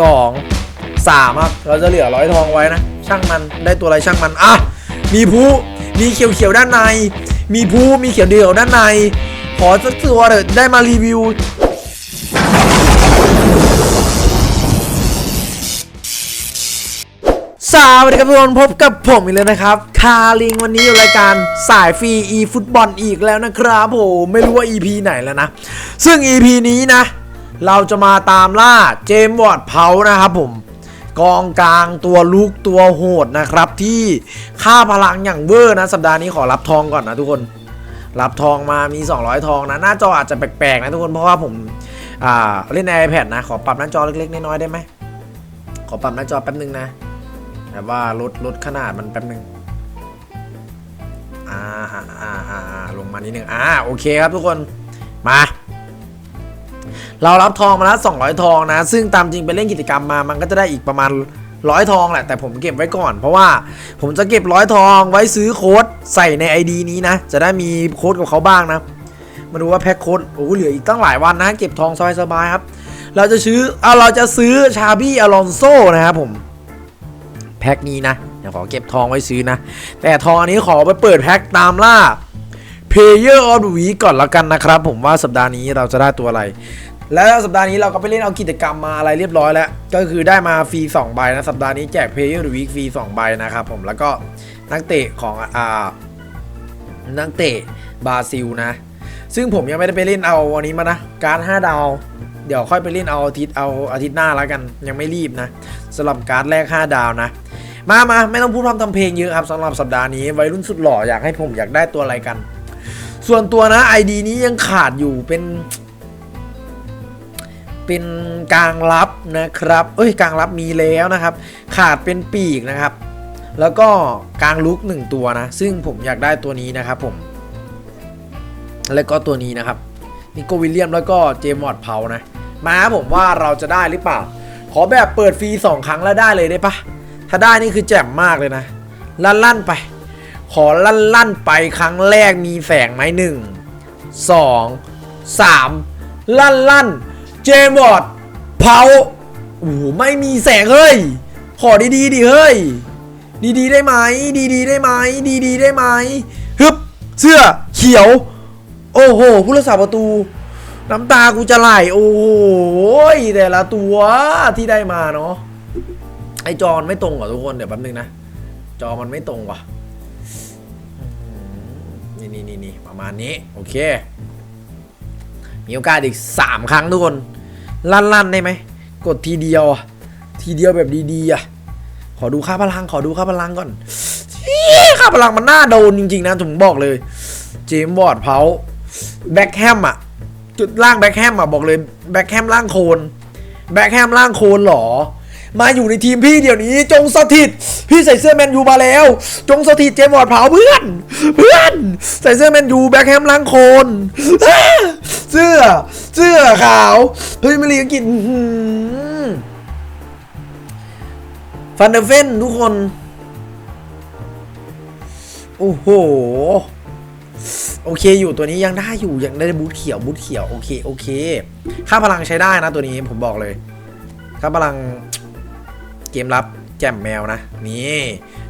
สองสามครับเราจะเหลือร้อยทองไว้นะ ช่างมันได้ตัวอะไรช่างมันอะมีผู้มีเขียวเขียวด้านใน มีผู้มีเขียวเดียวด้านใน ขอสักตัวเถอะได้มารีวิวสวัสดีครับทุกคนพบกับผมอีกแล้วนะครับ คาลิงวันนี้อยู่รายการสายฟรี e ฟุตบอลอีกแล้วนะครับผมไม่รู้ว่า EP ไหนแล้วนะ ซึ่ง EP นี้นะ เราจะมาตามล่าเจมส์วอร์ดเพานะครับผมกองกลางตัวลุกตัวโหดนะครับ ที่ค่าพลังอย่างเวอร์นะ สัปดาห์นี้ขอรับทองก่อนนะทุกคน รับทองมามี 200 ทองนะหน้าจออาจจะแปลกๆนะทุกคนเพราะว่าผมาเล่นใน iPad นะ ขอปรับหน้าจอเล็กๆน้อยๆได้ไหมขอปรับหน้าจอแป๊บนึงนะแบบว่าลดลดขนาดมันแป๊บนึงอาอาอ่าอ่าอ่าลงมานิดนึงอ่าโอเคครับทุกคนมา เรารับทองมาแล้ว200 ทองนะ ซึ่งตามจริงไปเล่นกิจกรรมมา มันก็จะได้อีกประมาณร้อยทองแหละ แต่ผมเก็บไว้ก่อน เพราะว่าผมจะเก็บร้อยทองไว้ซื้อโค้ดใส่ใน ID นี้นะ จะได้มีโค้ดกับเขาบ้างนะ มาดูว่าแพ็คโค้ดโอ้โหเหลืออีกตั้งหลายวันนะ เก็บทองสบายๆครับ เราจะซื้อเอาเราจะซื้อชาบี้อลอนโซนะครับผมแพ็คนี้นะเดี๋ยวขอเก็บทองไว้ซื้อนะ แต่ทองอันนี้ขอไปเปิดแพ็คตามล่า Player of the Week ก่อนละกันนะครับ ผมว่าสัปดาห์นี้เราจะได้ตัวอะไร แล้วสัปดาห์นี้เราก็ไปเล่นเอากิจกรรมมาอะไรเรียบร้อยแล้ว ก็คือได้มาฟรี2ใบนะสัปดาห์นี้แจก Player of the Week ฟรี2ใบนะครับผมแล้วก็นักเตะของอ่านักเตะบราซิลนะ ซึ่งผมยังไม่ได้ไปเล่นเอาวันนี้มานะการด5ดาว เดี๋ยวค่อยไปเล่นเอาอาทิตย์เอาอาทิตย์หน้าแล้วกันยังไม่รีบนะสำหรับการ์ดแรก 5 ดาวนะมามาไม่ต้องพูดพร่ำทำเพลงเยอะครับสำหรับสัปดาห์นี้วัยรุ่นสุดหล่ออยากให้ผมอยากได้ตัวอะไรกัน ส่วนตัวนะ ID นี้ยังขาดอยู่เป็น เป็นกลางรับนะครับเอ้ยกลางรับมีแล้วนะครับ ขาดเป็นปีกนะครับ แล้วก็กลางลุกหนึ่งตัวนะ ซึ่งผมอยากได้ตัวนี้นะครับผม แล้วก็ตัวนี้นะครับนิโกวิลเลียมแล้วก็เจมอดเพานะ มาครับผมว่าเราจะได้หรือเปล่า ขอแบบเปิดฟรี 2 ครั้งแล้วได้เลยได้ปะถ้าได้นี่คือแจ่มมากเลยนะ ลั่นลั่นๆไป ขอลั่นลั่นๆไปครั้งแรกมีแสงไหมหนึ่งสองสามลั่นลั่นๆ เจมวอร์ดเพาโอ้โหไม่มีแสงเฮ้ย ขอดีๆดิเฮ้ย ดีๆได้ไหมดีๆได้ไหมดีๆได้ไหมฮึบเสื้อเขียว โอ้โหผู้รักษาประตู น้ำตากูจะไหลโอ้โหแต่ละตัวที่ได้มาเนาะไอจอมันไม่ตรงเหรอทุกคนเดี๋ยวแป๊บนึงนะ จอมันไม่ตรงว่ะอืมนี่นี่นี่นี่ประมาณนี้ โอเค มีโอกาสอีก 3 ครั้งทุกคน ลั่นๆได้ไหม กดทีเดียว ทีเดียวแบบดีๆอะ ขอดูค่าพลัง ขอดูค่าพลังก่อนค่าพลังมันน่าโดนจริงๆนะผมบอกเลย เจมส์บอร์ดเพาแบ็คแฮมอะ จุดล่างแบ็คแฮมอะบอกเลยแบ็คแฮมล่างโคนแบ็คแฮมล่างโคนเหรอ มาอยู่ในทีมพี่เดี๋ยวนี้ จงสถิต พี่ใส่เสื้อแมนยูมาแล้ว จงสถิตเจมส์บอร์ดเผาเพื่อน เพื่อน ใส่เสื้อแมนยูแบ็คแฮมล่างโคน เสื้อ เสื้อขาว เฮ้ยมาลีกอังกฤษฟันเดอร์เฟนทุกคน โอ้โห โอเคอยู่ตัวนี้ยังได้อยู่ ยังได้บูทเขียวบูทเขียว โอเค โอเค ค่าพลังใช้ได้นะตัวนี้ผมบอกเลย ค่าพลังเกมรับแจ่มแมวนะ นี่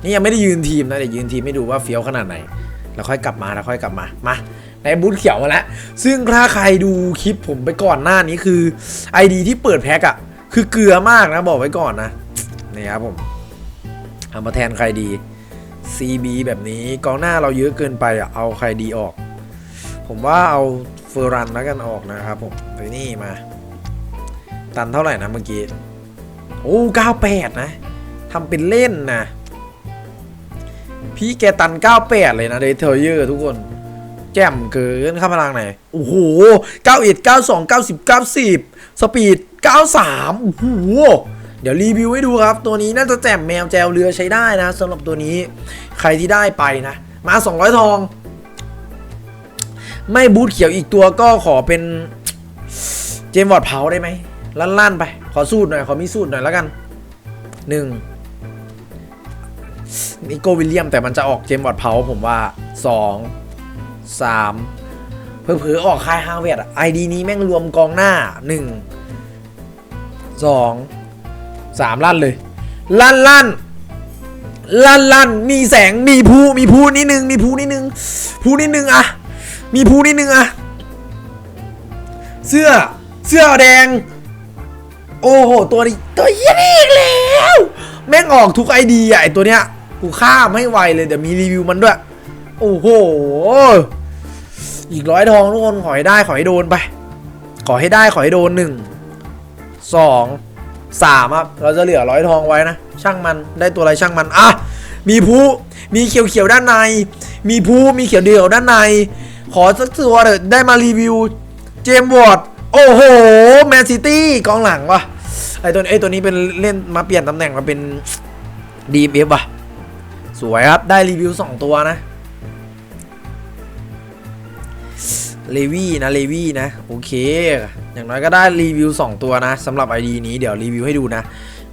นี่ยังไม่ได้ยืนทีมนะเดี๋ยวยืนทีมให้ดูว่าเฟี้ยวขนาดไหน แล้วค่อยกลับมาแล้วค่อยกลับมา มา ในบูทเขียวมาแล้ว ซึ่งถ้าใครดูคลิปผมไปก่อนหน้านี้คือ ID ที่เปิดแพ็กอะคือเกลือมากนะบอกไว้ก่อนนะนี่ครับผมเอามาแทนใครดี CB แบบนี้กองหน้าเราเยอะเกินไปอะเอาใครดีออก ผมว่าเอาเฟอร์รันแล้วกันออกนะครับผมไปนี่มา ตันเท่าไหร่นะเมื่อกี้โอ้98 นะทำเป็นเล่นนะ พี่แกตัน 98 เลยนะเดทเทอร์เยอร์ทุกคน แจ่มเกินค่าพลังไหน โอ้โห91 92 90 90สปีด93โอ้โหเดี๋ยวรีวิวให้ดูครับ ตัวนี้น่าจะแจ่มแมวแจวเรือใช้ได้นะสำหรับตัวนี้ ใครที่ได้ไปนะ มา 200 ทอง ไม่บูทเขียวอีกตัวก็ขอเป็นเจมวอดเผาได้ไหมลั่นๆไป ขอสูตรหน่อย ขอมีสูตรหน่อยแล้วกันหนึ่งนิโกวิลเลียมแต่มันจะออกเจมวอดเผาผมว่าสอง สามเผลอๆออกคายฮาเวดไอดีนี้แม่งรวมกองหน้าหนึ่งสองสามลั่นเลย ลั่นลั่นลั่นลั่นมีแสงมีภูมีภูนิดนึงมีภูนิดนึงภูนิดนึงอะมีภูนิดนึงอะเสื้อเสื้อแดง โอ้โห ตัวนี้ตัวเหี้ยนี่อีกแล้ว แม่งออกทุกไอดีอะไอตัวเนี้ยกูข้ามไม่ไหวเลยเดี๋ยวมีรีวิวมันด้วย โอ้โห อีกร้อยทองทุกคนขอให้ได้ขอให้โดนไป ขอให้ได้ขอให้โดนหนึ่งสองสามครับ เราจะเหลือร้อยทองไว้นะ ช่างมันได้ตัวอะไรช่างมัน อะ มีผู้มีเขียวเขียวด้านใน มีผู้มีเขียวเดียวด้านใน ขอสักตัวเถอะได้มารีวิว เจมส์วอร์ดโอ้โห แมนซิตี้กองหลังวะไอตัวไอตัวนี้เป็นเล่นมาเปลี่ยนตำแหน่งมาเป็นดีเอฟวะสวยครับ ได้รีวิว 2 ตัวนะ เลวี่นะเลวี่นะโอเค อย่างน้อยก็ได้รีวิว 2 ตัวนะสำหรับ ID นี้เดี๋ยวรีวิวให้ดูนะ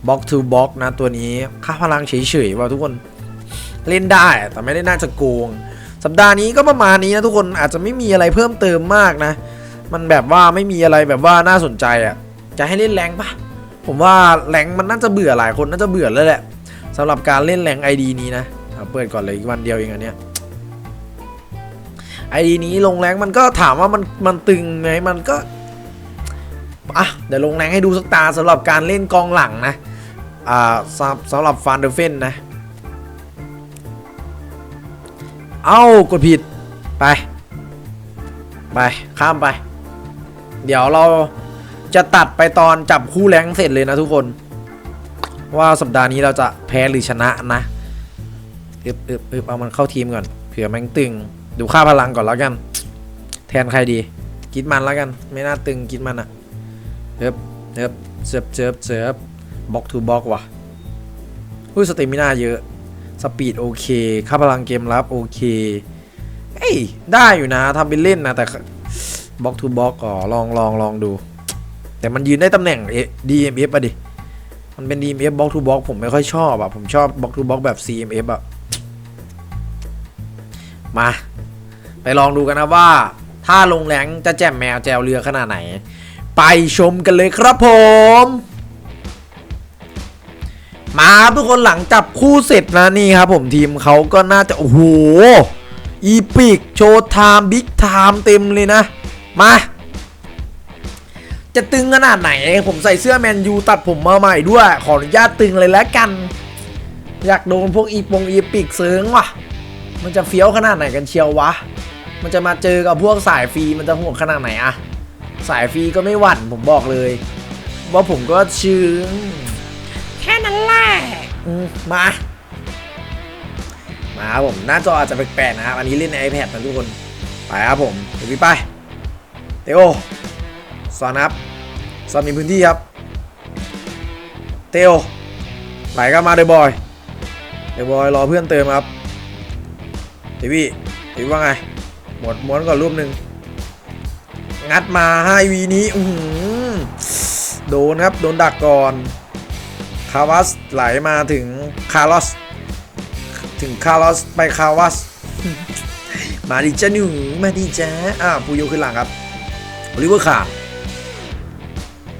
Box to Box นะตัวนี้ค่าพลังเฉยๆว่าทุกคนเล่นได้แต่ไม่ได้น่าจะโกง สัปดาห์นี้ก็ประมาณนี้นะทุกคนอาจจะไม่มีอะไรเพิ่มเติมมากนะ มันแบบว่าไม่มีอะไรแบบว่าน่าสนใจอะจะให้เล่นแรงปะผมว่าแรงมันน่าจะเบื่อหลายคนน่าจะเบื่อแล้วแหละสำหรับการเล่นแรงไอดีนี้นะเอาเปิดก่อนเลยวันเดียวเองอันเนี้ย ไอดีนี้ลงแรงมันก็ถามว่ามันมันตึงไหมมันก็อะเดี๋ยวลงแรงให้ดูสักตาสำหรับการเล่นกองหลังนะอ่าสำสำหรับฟานเดอร์เฟนนะ เอ้ากดผิดไป ไป ข้ามไป เดี๋ยวเราจะตัดไปตอนจับคู่แรงเสร็จเลยนะทุกคน ว่าสัปดาห์นี้เราจะแพ้หรือชนะนะอึบอึบอึบเอามันเข้าทีมก่อนเผื่อแม่งตึง ดูค่าพลังก่อนแล้วกัน แทนใครดี กิดมันแล้วกัน ไม่น่าตึงกิดมันอะเอิบเอิบเสิร์ฟเสิร์ฟเสิร์ฟบ็อกทูบ็อกว่ะอุ้ยสเตมิน่าเยอะ สปีดโอเค ค่าพลังเกมรับโอเค เอ้ย ได้อยู่นะทำเป็นเล่นนะ แต่บล็อกทูบล็อกอ๋อลองลองลองดู แต่มันยืนได้ตำแหน่งเอ DMF อะดิ มันเป็น DMF บล็อกทูบล็อกผมไม่ค่อยชอบอะผมชอบบล็อกทูบล็อกแบบ CMF อะมา ไปลองดูกันนะว่า ถ้าลงแรงจะแจ่มแมวแจวเรือขนาดไหน ไปชมกันเลยครับผม มาทุกคนหลังจับคู่เสร็จนะนี่ครับผมทีมเขาก็น่าจะ โอ้โห อีพิกโชว์ไทม์บิ๊กไทม์เต็มเลยนะ มาจะตึงขนาดไหน ผมใส่เสื้อแมนยูตัดผมมาใหม่ด้วย ขออนุญาตตึงเลยแล้วกัน อยากโดนพวกอีปงอีพิกเซิงว่ะ มันจะเฟี้ยวขนาดไหนกันเชียววะ มันจะมาเจอกับพวกสายฟรีมันจะโหดขนาดไหนอะสายฟรีก็ไม่หวั่นผมบอกเลย ว่าผมก็ชื่อแค่นั้นแหละมา มาครับผมหน้าจออาจจะแปลกๆนะครับ อันนี้เล่นใน iPad นะทุกคน ไปครับผมเดี๋ยวพี่ไปเตโอสอนครับสอนมีพื้นที่ครับ เตโอไหลก็มาเดบอยเดบอยรอเพื่อนเติมครับเดวี่เดวี่ว่าไง หมดม้วนก่อนรูปหนึ่งงัดมาให้วีนี้อืโดนครับ โดนดักก่อน คาวัสไหลมาถึงคาร์ลอส ถึงคาร์ลอสไปคาวัส มาดิจ้าหนูมาดิจ้าอ่าปูโยขึ้นหลังครับโอลิเวอร์ขา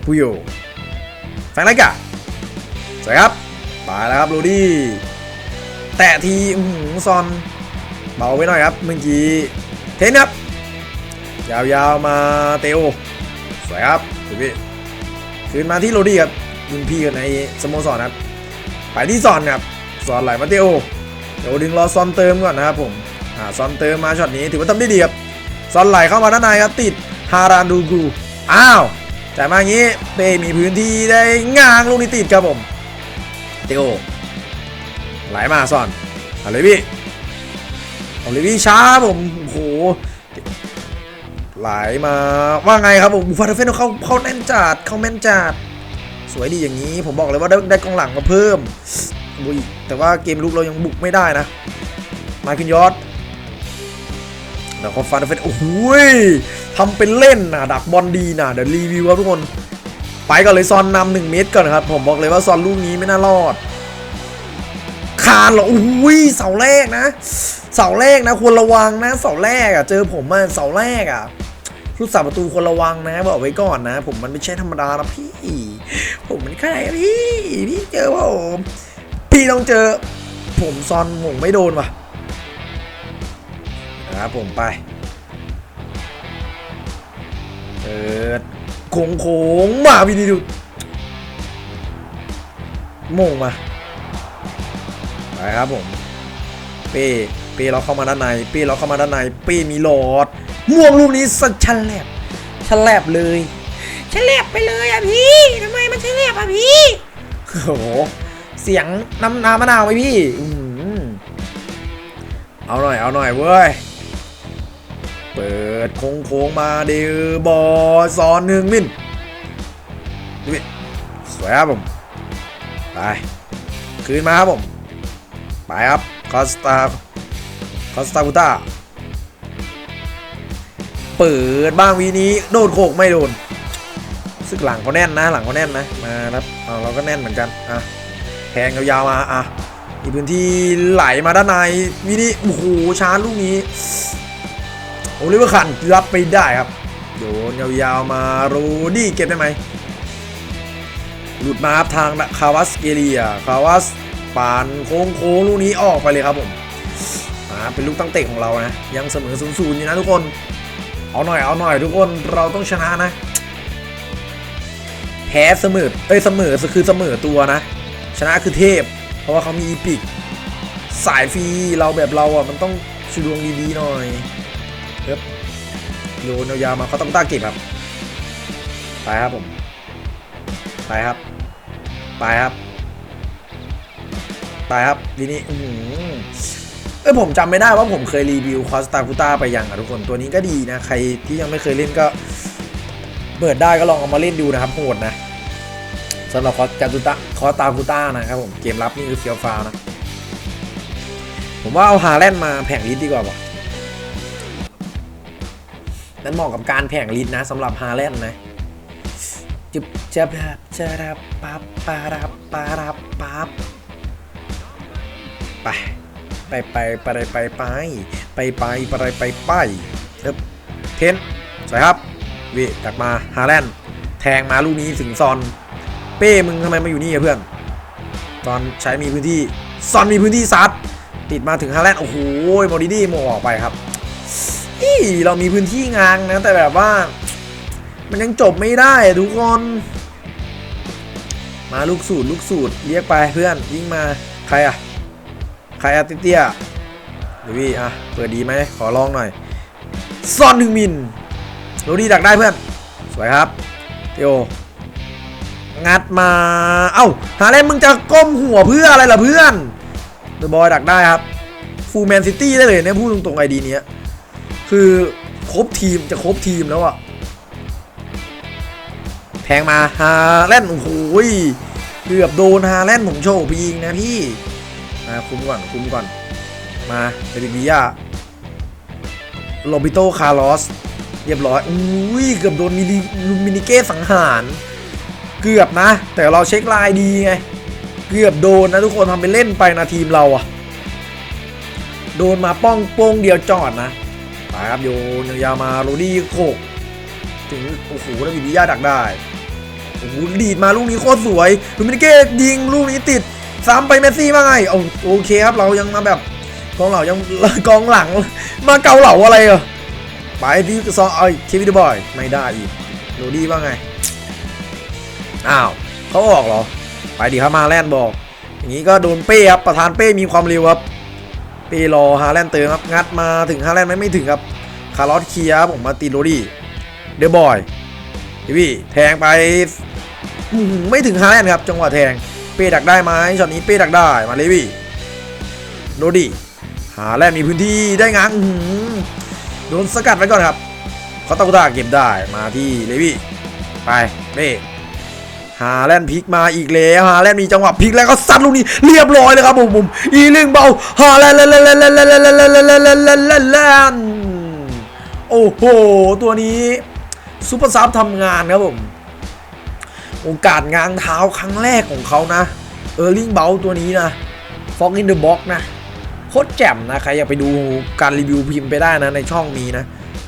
ปูโยแฟงไรกะสวยครับไปแล้วครับโรดี้แตะทีอืซอนเบาไปหน่อยครับเมื่อกี้ เทนครับ ยาวๆมาเตโอสวยครับดูพี่คืนมาที่โรดี้ครับรุ่นพี่กันในสโมสรครับไปที่ซอนครับซอนไหลมาเตโอเดี๋ยวดึงรอซอนเติมก่อนนะครับผมอ่าซอนเติมมาช็อตนี้ถือว่าทำได้ดีครับซอนไหลเข้ามาด้านในครับติดฮารานดูกูอ้าวแต่มาอย่างนี้เป้มีพื้นที่ได้ง้างลูกนี้ติดครับผมเตโอไหลมาซอนเอาเลยพี่ เอาเลยพี่ช้าผมโอ้โหไหลมาว่าไงครับผมฟาเทเฟนเขาเขาแน่นจัดเขาแม่นจัดสวยดีอย่างนี้ ผมบอกเลยว่าได้ได้กองหลังมาเพิ่มอุ้ยแต่ว่าเกมลุกเรายังบุกไม่ได้นะ มาคินยอดเดี๋ยวคอฟาดเฟนโอ้โหยทำเป็นเล่นนะดักบอลดีนะเดี๋ยวรีวิวครับทุกคน ไปก่อนเลยซอนนำหนึ่งเมตรก่อนครับ ผมบอกเลยว่าซอนลูกนี้ไม่น่ารอด คานเหรอโอ้ยเสาแรกนะ เสาแรกนะควรระวังนะเสาแรกอะเจอผมมาเสาแรกอะผู้สาประตูควรระวังนะบอกไว้ก่อนนะ ผมมันไม่ใช่ธรรมดานะพี่ ผมเป็นใครพี่พี่เจอผมพี่ต้องเจอ ผมซอนหมงไม่โดนว่ะนะครับผมไปเปิดโคงโคงมาพี่ดีดูโมงมาไปครับผม เป้เป้เราเข้ามาด้านใน เป้เราเข้ามาด้านใน เป้มีหลอด ม่วงลูกนี้สัญชันแลบชันแลบเลยชันแลบไปเลยอะพี่ทำไมมันชันแลบอะพี่โอ้โหเสียงน้ำน้ำมะนาวไหมพี่อื้อหือเอาหน่อยเอาหน่อยเว้ยเปิดโค้งโค้งๆมาเดวบอลซอนหนึ่งมินดูดิสวยครับผมไปคืนมาครับผม ไปครับ คอสตาคอสตาบูต้าเปิดบ้างวีนี้โดนโขกไม่โดนซึ่งหลังเขาแน่นนะหลังเขาแน่นนะมาครับเอาเราก็แน่นเหมือนกันอะแทงยาวๆมาอะมีพื้นที่ไหลมาด้านในวีนี้โอ้โหชาร์จลูกนี้โอลิเวอร์คันรับไปได้ครับโยนยาวๆมาโรดี้เก็บได้ไหมหลุดมาครับทางคาวัสเกเลียคาวัส ปานโค้งโค้งลูกนี้ออกไปเลยครับผมอ่าเป็นลูกตั้งเตะของเรานะ ยังเสมอศูนย์ศูนย์อยู่นะทุกคน เอาหน่อยเอาหน่อยทุกคนเราต้องชนะนะ แพ้เสมอเอ้ยเสมอคือเสมอตัวนะ ชนะคือเทพ เพราะว่าเขามีอีพิกสายฟรีเราแบบเราอะมันต้องชูดวงดีๆหน่อยเฮ้ยโยนยาวมาเขาต้องต้าเก็บครับไปครับผมไปครับไปครับ ไปครับทีนี้อื้ออเอ้ยผมจำไม่ได้ว่าผมเคยรีวิวคอสตาคูต้าไปยังอะทุกคนตัวนี้ก็ดีนะ ใครที่ยังไม่เคยเล่นก็ เปิดได้ก็ลองเอามาเล่นดูนะครับโหดนะสำหรับคอสตาคูต้าคอสตาคูต้านะครับผมเกมรับนี่คือเฟียวฟ้านะ ผมว่าเอาฮาแลนด์มาแผงลิสดีกว่าว่ะนั่นเหมาะกับการแผงลิสนะสำหรับฮาแลนด์นะจุบจับรับจับปับปารับปารับปับ ไปไปไปไปไปไปไปไปไปไปไปเอ๊บเทนสวยครับวิตักมาฮาแลนด์แทงมาลูกนี้ถึงซอน เป้มึงทำไมมาอยู่นี่อะเพื่อนซอนใช้มีพื้นที่ซอนมีพื้นที่ซัดติดมาถึงฮาแลนด์โอ้โหมอดีดี้โมออกไปครับอีเรามีพื้นที่งางนะแต่แบบว่า มันยังจบไม่ได้ทุกคนมาลูกสูตรลูกสูตรเรียกไปเพื่อนยิ่งมาใครอะ ใครอะเตี้ยเดวี่อะเปิดดีไหม ขอลองหน่อยซ่อนหนึ่งมิลโรดี้ดักได้เพื่อน สวยครับเตียวงัดมา เอ้า หาเล่นมึงจะก้มหัวเพื่ออะไรล่ะเพื่อนเดอะบอยดักได้ครับฟูลแมนซิตี้ได้เลยเนี่ยพูดตรงๆไอดีเนี้ย คือครบทีมจะครบทีมแล้วอะแทงมาฮาแลนโอ้โหยเกือบโดนฮาแลนผมโชว์ไปยิงนะพี่ มาคุมก่อนคุ้มก่อน มาเดวิดวิยาโรบิโตคาร์ลอสเรียบร้อยอุ้ยเกือบโดนมินิลูมินิเก้สังหาร เกือบนะ แต่เราเช็คลายดีไง เกือบโดนนะทุกคนทำไปเล่นไปนะทีมเราอะโดนมาป้องโป้งเดียวจอดนะไปครับโยนยาวมาโรดี้โขกถึงโอ้โหแล้ววิวิยาดักได้โอ้โหดีดมาลูกนี้โคตรสวยลูมินิเก้ยิงลูกนี้ติด ซ้ำไปเมสซี่มาไงเอโอเคครับเรายังมาแบบกองเหล่ายังกองหลังมาเกาเหล่าอะไรเหรอไปที่ซอไอ้เควินเดบอยไม่ได้อีกโรดี้ว่าไงอ้าวเขาออกเหรอ ไปดีครับมาแลนด์บอก อย่างนี้ก็โดนเป้ครับประธานเป้มีความเร็วครับเป้รอฮาแลนด์เติมครับงัดมาถึงฮาแลนด์ไม่ไม่ถึงครับคาร์ลอสเคียครับผมมาตีโรดี้เดอะบอยพี่พี่แทงไปไม่ถึงฮาแลนด์ครับจังหวะแทง ป้ดักได้ไหมช็อตนี้เป้ดักได้มาเลวี่โดดีฮาแลนมีพื้นที่ได้ง้างโดนสกัดไว้ก่อนครับเขาตะกุตาเก็บได้มาที่เลวี่ไปเป้ฮาแลนพลิกมาอีกแล้วฮาแลนมีจังหวะพลิกแล้วก็ซัดลูกนี้เรียบร้อยเลยครับผมผมอีเรื่องเบาฮาแลนแลนแลนแลนแลนแลนแลนแลนแลนแลนโอ้โหตัวนี้ซูเปอร์ซับทำงานครับผม โอกาสง้างเท้าครั้งแรกของเขานะเออร์ลิงเบลตัวนี้นะฟอกอินเดอะบ็อกนะโคตรแจ่มนะใครอยากไปดูการรีวิวพิมพ์ไปได้นะในช่องนี้นะ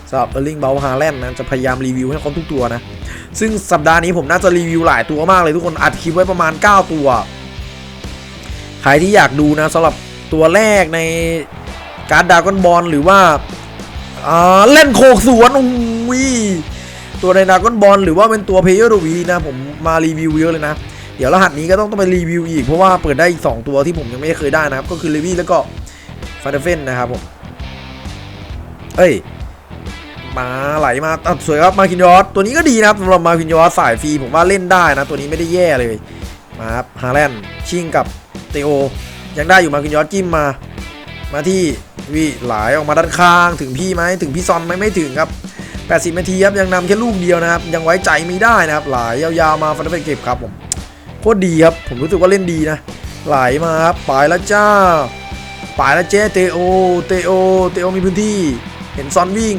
สำหรับเออร์ลิงเบลฮาแลนด์นะจะพยายามรีวิวให้ครบทุกตัวนะ ซึ่งสัปดาห์นี้ผมน่าจะรีวิวหลายตัวมากเลยทุกคนอัดคลิปไว้ประมาณ 9 ตัว ใครที่อยากดูนะสำหรับตัวแรกในการดากอนบอลหรือว่าเล่นโคกสวนอุ้ย ตัวในดากอนบอลหรือว่าเป็นตัวเพย์เยอร์วีนะผมมารีวิวเยอะเลยนะ เดี๋ยวรหัสนี้ก็ต้องต้องไปรีวิวอีกเพราะว่าเปิดได้อีก 2 ตัวที่ผมยังไม่เคยได้นะครับ ก็คือเลวี่แล้วก็ฟาเดเฟนนะครับผม เอ้ย มาไหลมาตัดสวยครับมาคินยอสตัวนี้ก็ดีนะครับสำหรับมาคินยอสสายฟรีผมว่าเล่นได้นะ ตัวนี้ไม่ได้แย่เลยมาครับฮาแลนด์ชิงกับเตโอ ยังได้อยู่มาคินยอสจิ้มมา มาที่วิไหลออกมาด้านข้างถึงพี่ไหมถึงพี่ซอนไหมไม่ถึงครับ 80นาทีครับยังนำแค่ลูกเดียวนะครับ ยังไว้ใจไม่ได้นะครับไหลายาวๆมาฟันเฟเก็บครับผมโคตรดีครับผมรู้สึกว่าเล่นดีนะ ไหลามาครับปลายล้วจ้าปลายล้วเจเตโอเตโอเตโอมีพื้นที่ เห็นซอนวิ่ง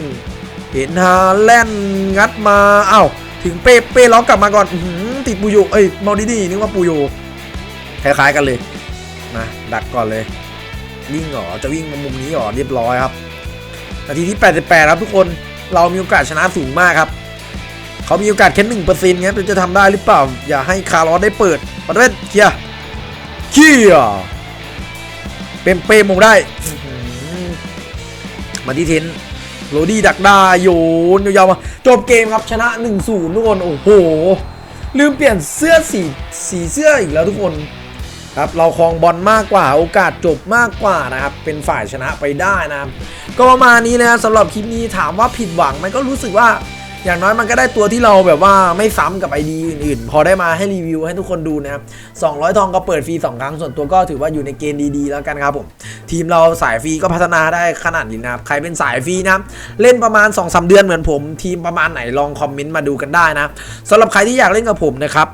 เห็นฮาแลนด์งัดมาอ้าวถึงเป้เป้ล็อกกลับมาก่อนอติดปูโยเอ้ยมอลดิดีนึกว่าปูโยคล้ายๆกันเลยนะดักก่อนเลย วิ่งเหรอจะวิ่งมามุมนี้เหรอเรียบร้อยครับนาทีที่ 88 ครับทุกคน เรามีโอกาสชนะสูงมากครับ เขามีโอกาสแค่หนึ่งเปอร์เซ็นต์งั้นจะทำได้หรือเปล่า อย่าให้คาร์ลอสได้เปิดประเภทเคลียร์เคียร์เปมเปมมงได้ มาที่เทนโรดี้ดักด้โยนยาวๆมาจบเกมครับชนะ 1-0 ทุกคน โอ้โห ลืมเปลี่ยนเสื้อสีสีเสื้ออีกแล้วทุกคน ครับเราครองบอลมากกว่าโอกาสจบมากกว่านะครับเป็นฝ่ายชนะไปได้นะครับก็ประมาณนี้นะสำหรับคลิปนี้ถามว่าผิดหวังไหมก็รู้สึกว่าอย่างน้อยมันก็ได้ตัวที่เราแบบว่าไม่ซ้ำกับ ID อื่นๆ พอได้มาให้รีวิวให้ทุกคนดูนะครับ 200 ทองก็เปิดฟรี 2 ครั้ง ส่วนตัวก็ถือว่าอยู่ในเกณฑ์ดีๆ แล้วกันครับผม ทีมเราสายฟรีก็พัฒนาได้ขนาดนี้นะครับ ใครเป็นสายฟรีนะเล่นประมาณ 2-3 เดือนเหมือนผม ทีมประมาณไหนลองคอมเมนต์มาดูกันได้นะสำหรับใครที่อยากเล่นกับผมนะครับ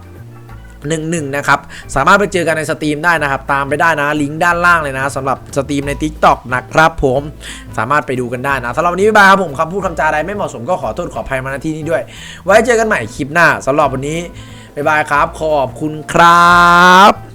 หนึ่งหนึ่งนะครับ สามารถไปเจอกันในสตรีมได้นะครับ ตามไปได้นะ ลิงก์ด้านล่างเลยนะสำหรับสตรีมใน Tik t o อกนะครับผม สามารถไปดูกันได้นะสำหรับวันนี้บ๊ายบายครับผมคำพูดคำจาใดไม่เหมาะสมก็ขอโทษขออภัยมาณที่นี้ด้วย ไว้เจอกันใหม่คลิปหน้าสำหรับวันนี้บ๊ายบายครับ ขอบคุณครับ